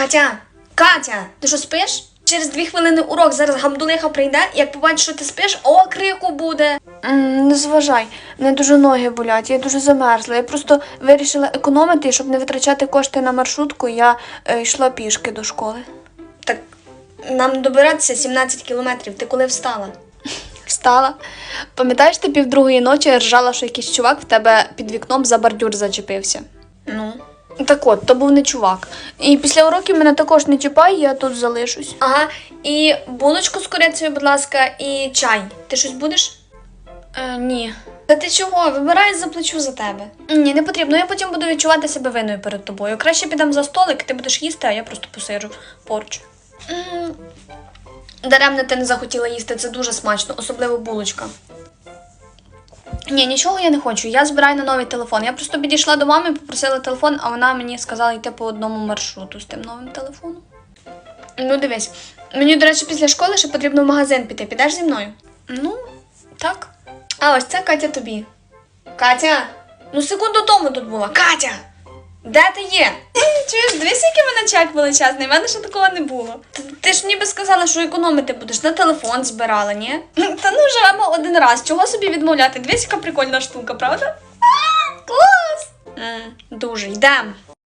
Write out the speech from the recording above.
Катя, Катя, ти що спиш? Через дві хвилини урок зараз гамдулиха прийде, як побачить, що ти спиш, о, крику буде. Не зважай, мене дуже ноги болять, я дуже замерзла. Я просто вирішила економити, щоб не витрачати кошти на маршрутку, я е, йшла пішки до школи. Так нам добиратися 17 кілометрів. Ти коли встала? Встала. Пам'ятаєш, ти півдругої ночі ржала, що якийсь чувак в тебе під вікном за бордюр зачепився. Ну. Так от, то був не чувак. І після уроків мене також не чіпай, я тут залишусь. Ага, і булочку з корицею, будь ласка, і чай. Ти щось будеш? Е, ні. Та ти чого? Вибирай, заплачу за тебе. Ні, не потрібно. Я потім буду відчувати себе винною перед тобою. Краще підемо за столик, ти будеш їсти, а я просто посиджу поруч. Даремно ти не захотіла їсти, це дуже смачно, особливо булочка. Ні, нічого я не хочу. Я збираю на новий телефон. Я просто підійшла до мами, попросила телефон, а вона мені сказала йти по одному маршруту з тим новим телефоном. Ну, дивись, мені, до речі, після школи ще потрібно в магазин піти. Підеш зі мною? Ну, так. А ось це Катя тобі. Катя, ну секунду тому тут була. Катя! Де ти є? Чуєш, дивись, який мене чек величезний, в мене ще такого не було. Ти, ти ж ніби сказала, що економити будеш, на телефон збирала, ні? Та ну живемо один раз. Чого собі відмовляти? Дивись, яка прикольна штука, правда? А, клас! М, дуже, йдем.